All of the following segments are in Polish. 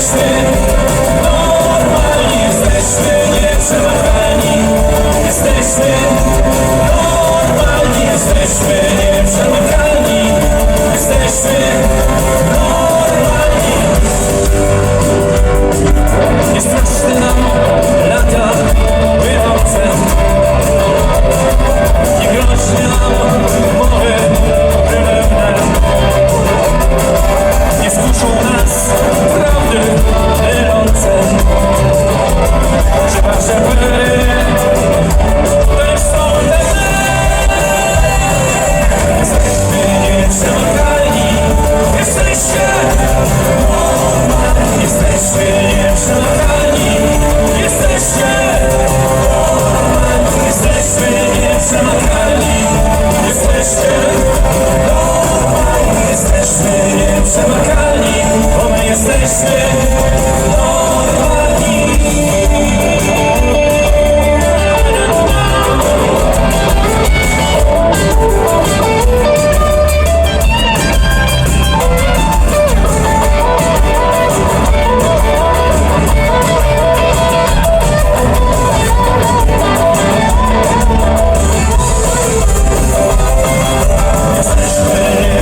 jesteśmy. Normalni, jesteśmy nieprzemawiani, jesteśmy. Normalni, jesteśmy.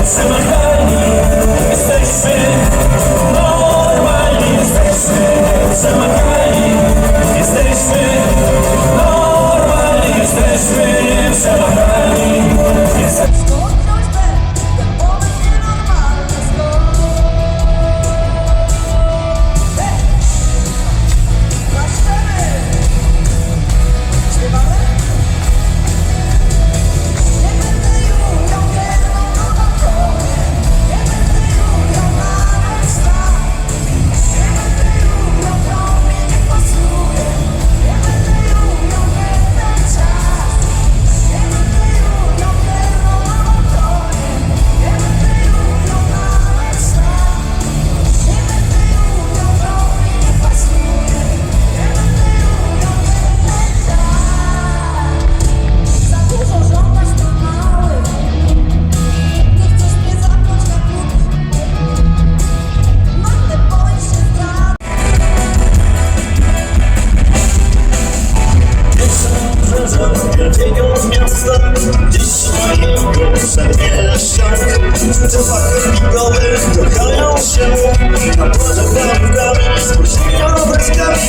Nieprzemakalni, jesteśmy normalni, jesteśmy nieprzemakalni, jesteśmy normalni, jesteśmy Chłopaki migowe kochają się Na parze babkami Spóźnienia obrazkami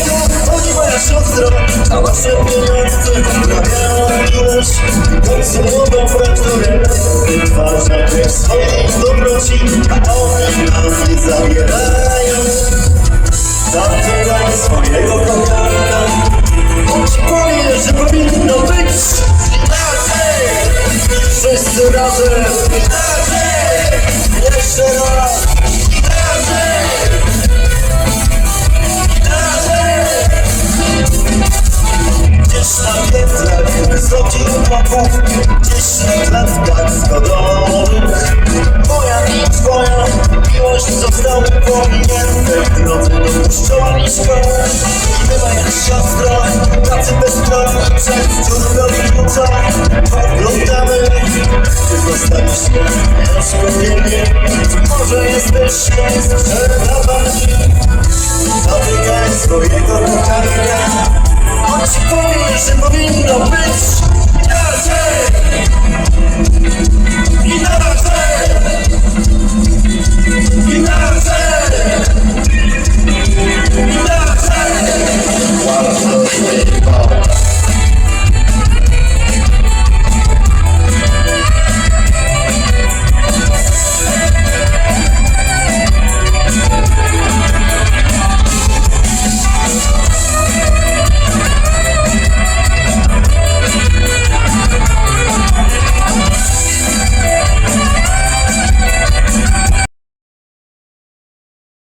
Oni moja siostra A wasze pieniądze Trafiają miłość do ręki Wytwarza tych swoich dobroci A oni nas nie zabierają Zapytaj swojego ci powie, że powinno być inaczej Wszyscy razem. inaczej bloków Gdzieś na klatkach schodowych Moja i twoja miłość zostały pominięte drodze do kościoła i szkoły była jak siostra Tacy bezkronni przez dziurkowi klucza Oglądamy Ty zostaliśmy rozkopieni Może jesteśmy sprzedawani Dotykaj swojego kochanka On ci powie, że powinno być